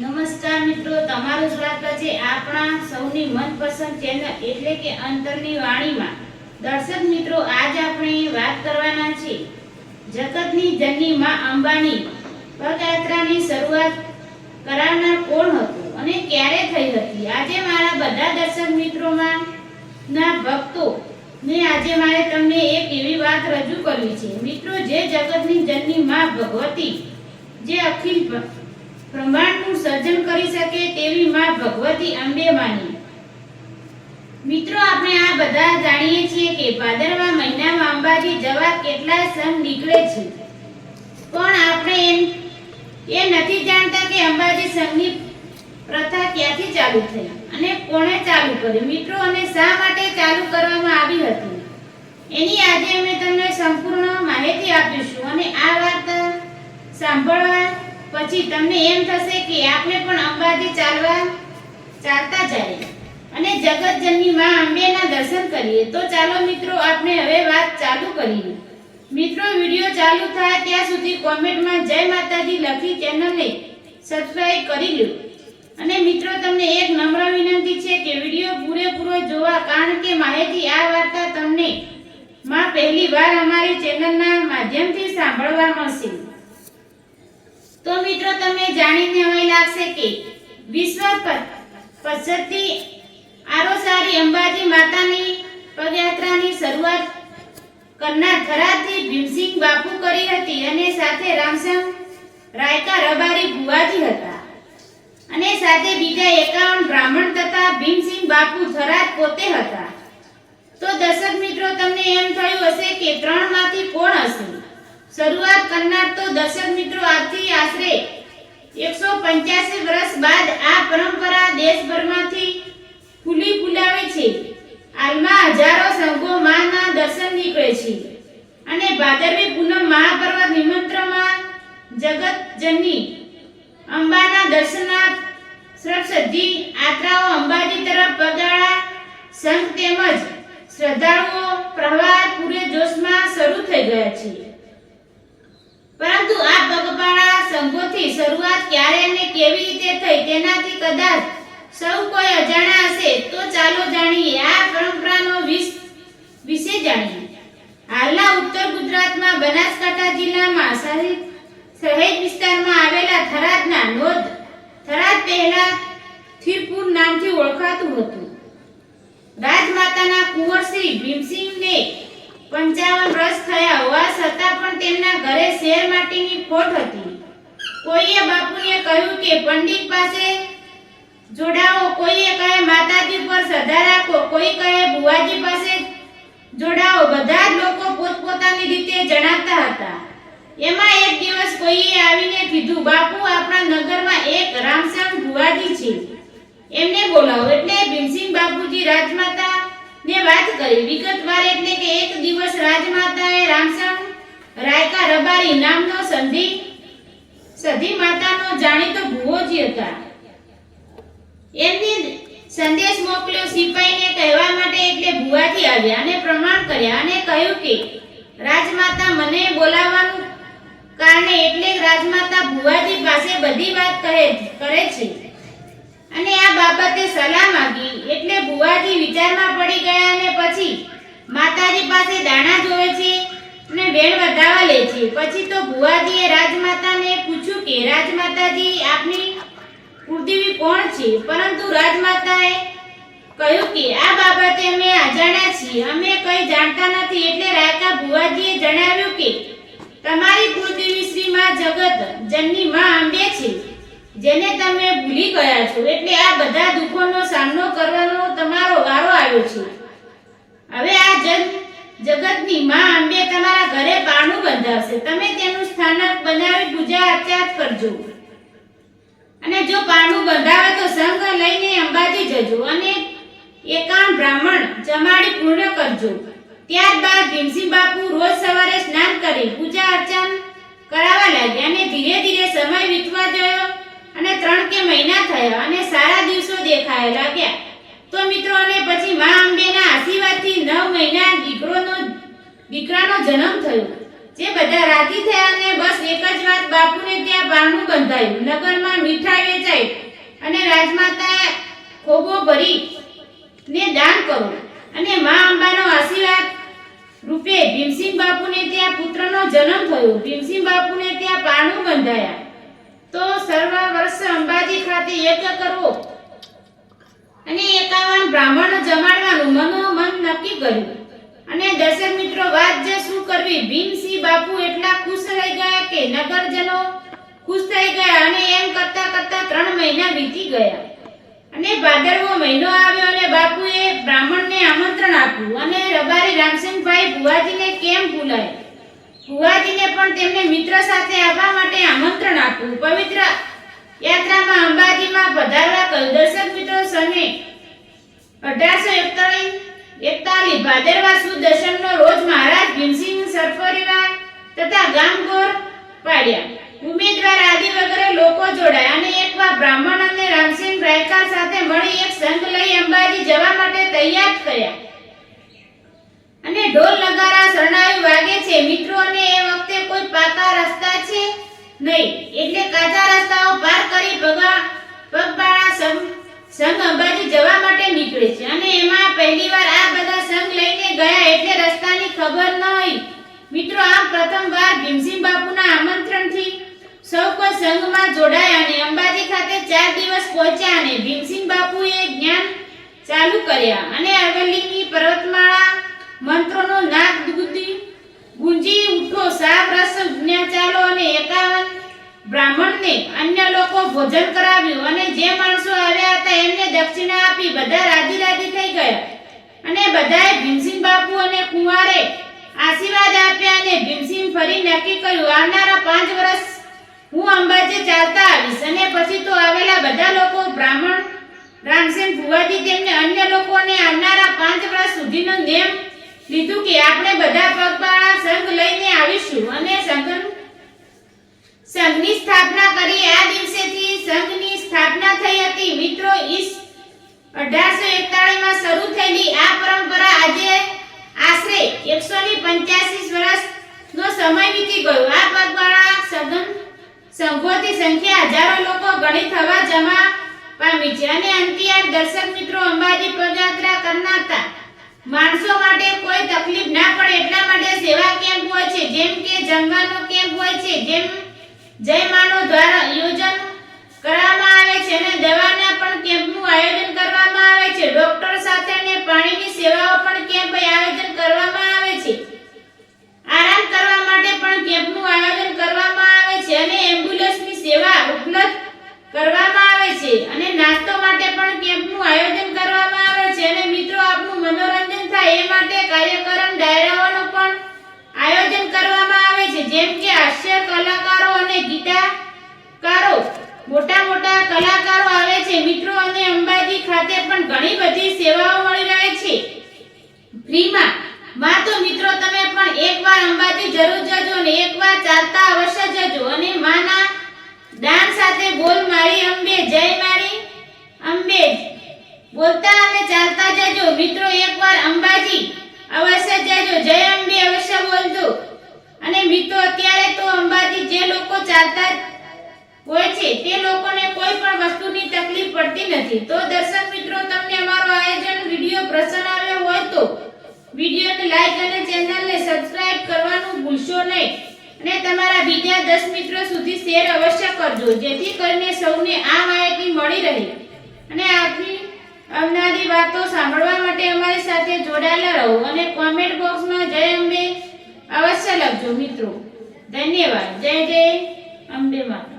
નમસ્કાર મિત્રો, તમારું સ્વાગત છે આપણા સૌની મનપસંદ ચેનલ એટલે કે અંતરની વાણીમાં. દર્શક મિત્રો, આજ આપણે વાત કરવાના છે જગતની જનની માં અંબાની પદયાત્રાની શરૂઆત કરાવનાર કોણ હતું અને ક્યારે થઈ હતી? આજે મારા બધા દર્શક મિત્રોમાં ના ભક્તો ને આજે મારે તમને એક એવી વાત રજૂ કરવી છે. મિત્રો, જે જગતની જનની માં ભગવતી જે અખિલ બ્ર- બ્રહ્માંડનું સર્જન કરી શકે તેવી માં ભગવતી અંબે માની. મિત્રો, આપણે આ બધા જાણીએ છીએ કે ભાદરવા મહિનામાં અંબાજી જવા કેટલા સંઘ નીકળે છે. પણ આપણે એમ, એ નથી જાણતા કે અંબાજી સંઘની પ્રથા ક્યાંથી ચાલુ થઈ અને કોણે ચાલુ કરી. મિત્રો, અને શા માટે ચાલુ કરવામાં આવી હતી? એની આજે અમે તમને સંપૂર્ણ માહિતી આપીશું અને આ વાર્તા સાંભળવા પછી તમને એમ થશે કે આપણે પણ અંબાજી ચાલવા ચાલતા જઈએ અને જગતજનની માં અંબેના દર્શન કરીએ. તો ચાલો મિત્રો, આપણે હવે વાત ચાલુ કરીએ. મિત્રો, વીડિયો ચાલુ થાય ત્યાં સુધી કોમેન્ટમાં જય માતાજી લખી ચેનલને સબસ્ક્રાઇબ કરી લો અને મિત્રો, તમને એક નમ્ર વિનંતી છે કે વીડિયો પૂરેપૂરો જોવા, કારણ કે માહિતી આ વાર્તા તમને માં પહેલી વાર અમારી ચેનલના માધ્યમથી સાંભળવા મળશે. તો મિત્રો, તમને જાણીને હવે લાગશે કે વિશ્વ પદ્ધતિ આરોસારી અંબાજી માતાની પદયાત્રાની શરૂઆત કરનાર ધરાથી ભીમસિંહ બાપુ કરી હતી અને સાથે રામસંગ રાયકા રબારી ભુવાજી હતા. અને સાથે બીજા એકાવન બ્રાહ્મણ તથા ભીમસિંહ બાપુ થરાદ પોતે હતા. તો દર્શક મિત્રો, તમને એમ થયું હશે કે ત્રણમાંથી કોણ હશે? શરૂઆત કરનાર તો દર્શક મિત્રો આજથી આશરે એકસો પંચ્યાસી વર્ષ બાદ આ પરંપરા દેશભરમાંથી ફૂલી ફૂલાવે છે. હાલમાં હજારો સંઘો માના દર્શન નીકળે છે. અને ભાદરવી પૂનમ મહાપર્વ નિમંત્રણમાં જગત જનની અંબાના દર્શનાર્થ સર્વસજ્જી યાત્રાઓ અંબાજી તરફ પગાળા સંઘ તેમજ શ્રદ્ધાળુઓ પ્રવાહ પૂરે જોશમાં શરૂ થઈ ગયા છે. પરંતુ આ પગપાળા સંઘોથી શરૂઆત ક્યારે અને કેવી રીતે થઈ તેનાથી કદાચ સૌ કોઈ અજાણા હશે, તો ચાલો જાણીએ આ પરંપરાનો પંચાવન વર્ષ થયા હોવા છતાં પણ તેમના ઘરે શેર માટીની ખોટ હતી. કોઈએ બાપુને કહ્યું કે, પંડિત પાસે જોડાઓ, કોઈએ કહે, માતાજી પર શ્રદ્ધા રાખો, કોઈ કહે, બુવાજી પાસે જોડાઓ. બધા જ લોકો પોતપોતાની રીતે જણાવતા હતા. એમાં એક દિવસ કોઈએ આવીને કીધું, બાપુ, આપણા નગરમાં એક રામશ્યામ ભુવાજી છે. એમને બોલાવો. એટલે ભીમસિંહ બાપુજી રાજમાતા ને વાત કરી. વિગતવાર એટલે કે એક દિવસ રાજમાતાએ રામસણ રાયકા રબારી નામનો સંધિ, સધી માતાનો જાણીતો ભુવોજી હતા. એમને સંદેશ મોકલ્યો સિપાહીને કહેવા માટે એટલે ભુવાજી આવ્યા અને પ્રમાણ કર્યા અને કહ્યું કે, રાજમાતા, મને બોલાવવાનું કારણે એટલે રાજમાતા ભુવાજી પાસે બધી વાત કહે કરે છે. અને આ બાબતે સલાહ માંગી. એટલે ભુવાજી વિચારમાં પડી ગયા અને પછી માતાજી પાસે દાણા જોવે છે અને વેણ વધાવા લે છે. પછી તો ભુવાજીએ રાજમાતાને પૂછ્યું કે, રાજમાતાજી, આપની કુળદેવી કોણ છે? પરંતુ રાજમાતાએ કહ્યું કે, આ બાબતે અમે અજાણ્યા છીએ. અમે કંઈ જાણતા નથી. એટલે રાયકા ભુવાજીએ જણાવ્યું કે, તમારી કુળદેવી શ્રી માં જગત જનની માં અંબે છે. જેને તમે ભૂલી ગયા છો. એટલે આ બધા દુઃખોનો સામનો કરવાનો તમારો વારો આવ્યો છે. હવે આ જગ, જગતની માં અંબે તમારા ઘરે પાનું બંધાવશે. તમે તેનું સ્થાનક બનાવી પૂજા અર્ચા કરજો. અને જો પાણું બંધાવે તો સંઘ લઈને અંબાજી જજો અને એકાણ બ્રાહ્મણ જમાડી પૂર્ણ કરજો. ત્યારબાદ ભીમસિંહ બાપુ રોજ સવારે સ્નાન કરી પૂજા અર્ચન કરાવવા લાગ્યા અને ધીરે ધીરે સમય વીતવા ગયો. અને ત્રણ કે મહિના થયા અને સારા દિવસો દેખાયા લાગ્યા તો મિત્રો, અને પછી મા અંબેના આશીર્વાદથી નવ મહિના દીકરોનો, દીકરાનો જન્મ થયો. જે બધા રાજી થયા અને બસ એક જ વાત, બાપુને ત્યાં બારણું બંધાયું. નગરમાં મીઠાઈ વેચાઈ રાજમાતા ખોબો ભરી ને દાન કરો અને મા અંબાનો આશીર્વાદ રૂપે ભીમસિંહ બાપુને ત્યાં પુત્રનો જન્મ થયો. ભીમસિંહ બાપુને ત્યાં પારણું બંધાયા. તો સર્વ વર્ષ અંબાજી ખાતે યજ્ઞ કરવો. અને એકાવન બ્રાહ્મણ જમાડવાનું મનોમન નક્કી કર્યું. અને દર્શક મિત્રો, વાત જે શું કરવી? ભીમસિંહ બાપુ એટલા ખુશ થઈ ગયા કે નગરજનો ખુશ થઈ ગયા અને એમ કરતા કરતા ત્રણ મહિના વીતી ગયા. અને ભાદરવો મહિનો આવ્યો અને બાપુએ બ્રાહ્મણને આમંત્રણ આપ્યું. અને રબારી રામસિંહભાઈ ભુવાજીને કેમ ભૂલાય? ભુવાજીને પણ તેમને મિત્ર સાથે આવવા માટે આમંત્રણ આપ્યું. પવિત્ર યાત્રામાં અંબાજીમાં પધારવા કહ્યું દર્શક મિત્રો સને અઢારસો એકતાલીસ એકતાલીસ ભાદરવા સુદ દશમનો રોજ મહારાજ ભીમસિંહ સરપરિવાર તથા ગામગોર પાડ્યા. ઉમેદવાર આદિ વગેરે લોકો જોડાયા અને એકવાર બ્રાહ્મણ અને રામસિંહ રાયકા સાથે મળી એક સંઘ લઈ અંબાજી જવા માટે વાગે છે મિત્રો, અને એ વખતે કોઈ પાકા રસ્તા છે? નહીં. એટલે કાચા રસ્તાઓ પાર કરી પગા પગપાળા સંઘ સંઘ અંબાજી જવા માટે નીકળે છે. અને એમાં પહેલીવાર આ બધા સંઘ લઈને ગયા એટલે રસ્તાની ખબર ન હોય. મિત્રો, આમ પ્રથમવાર ભીમસિંહ બાપુના આમંત્રણથી સૌ કોઈ સંઘમાં જોડાયા અને અંબાજી ખાતે ચાર દિવસ પહોંચ્યા અને ભીમસિંહ બાપુએ જ્ઞાન ચાલુ કર્યા. અને અરવલ્લીની પર્વતમાળા મંત્રોનો નાદ ગુંજી ગુંજી ઉઠો સાપ રસ ચાલો અને એકાવન બ્રાહ્મણને અન્ય લોકો ભોજન કરાવ્યું અને જે માણસો આવ્યા હતા એમને દક્ષિણા આપી, બધા રાજી રાજી થઈ ગયા. અને બધાએ ભીમસિંહ બાપુ અને કુંવારે આશીર્વાદ આપ્યા અને ભીમસિંહ ફરી નક્કી કર્યું, આવનારા પાંચ વર્ષ હું અંબાજી ચાલતા આવીશ. અને પછી તો આવેલા બધા લોકો બ્રાહ્મણ રામસેન ભુવાજી તેમને અન્ય લોકોને આવનારા પાંચ વર્ષ સુધીનો નેમ લીધું કે આપણે બધા પગપાળા સંઘ લઈને આવીશું અને સંઘ સંઘની સ્થાપના કરી. આ દિવસેથી સંઘની સ્થાપના થઈ હતી. મિત્રો, ઈસ અઢારસો એકતાળીસમાં શરૂ થયેલી આ પરંપરા આજે આશરે એકસો ની પંચ્યાસી વર્ષ નો સમય વીતી ગયો. આ પગપાળા સઘન સંઘોથી સંખ્યા હજારો લોકો ગણિત થવા જમા પામી છે. અને અંતિયાર દર્શક મિત્રો, અંબાજી પદયાત્રા કરનારતા માણસો માટે કોઈ તકલીફ ના પડે એટલા માટે સેવા કેમ્પ હોય છે. જેમ કે જમવાનો કેમ્પ હોય છે, જેમ જય માનો દ્વારા યોજન કરવામાં આવે છે અને દવાના પણ કેમ્પનું આયોજન કરવામાં આવે છે. ડોક્ટર સાથે અને પાણીની સેવાઓ પણ કેમ્પ આયોજન કરવામાં આવે છે. આરામ કરવા માટે પણ કેમ્પનું આયોજન કરવામાં આવે છે અને એમ્બ્યુલન્સની સેવા ઉપલબ્ધ કરવામાં આવે છે. અને નાસ્તો માટે પણ કેમ્પનું આયોજન કરવામાં આવે છે. અને મિત્રો, આપનું મનોરંજન થાય એ માટે કાર્યક્રમ ડાયરાઓનું પણ આયોજન કરવામાં આવે છે. જેમ કે હાસ્ય કલાકારો અને ગીતકારો. મોટા મોટા કલાકારો આવે છે. મિત્રો અને અંબાજી ખાતે પણ ઘણી બધી સેવાઓ મળી રહે છે. ફ્રીમાં. માં તો મિત્રો તમે પણ એકવાર અંબાજી જરૂર જજો અને એકવાર ચાલતા અવશ્ય જજો. અને માના દાન સાથે બોલ મારી અંબે, જય મારી અંબે. બોલતા અને ચાલતા જજો. મિત્રો, એકવાર અંબાજી અવશ્ય જજો. જય અંબે, અવશ્ય બોલજો. અને મિત્રો, અત્યારે તો અંબાજી જે લોકો ચાલતા હોય છે, તે લોકોને કોઈ પણ વસ્તુની તકલીફ પડતી નથી. તો દર્શક મિત્રો, તમને અમારો આયોજન વીડિયો પસંદ આવ્યો હોય તો વિડીયોને લાઈક અને ચેનલને સબસ્ક્રાઇબ કરવાનું ભૂલશો નહીં. અને તમારા બીજા 10 મિત્રો સુધી શેર અવશ્ય કરજો. જેથી કરીને સૌને આ માહિતી મળી રહે. અને આપની આવનારી વાતો સાંભળવા માટે અમારી સાથે જોડાયેલા રહો અને કોમેન્ટ બોક્સમાં જય અંબે અવશ્ય લખજો મિત્રો. ધન્યવાદ. જય જય અંબે માતા.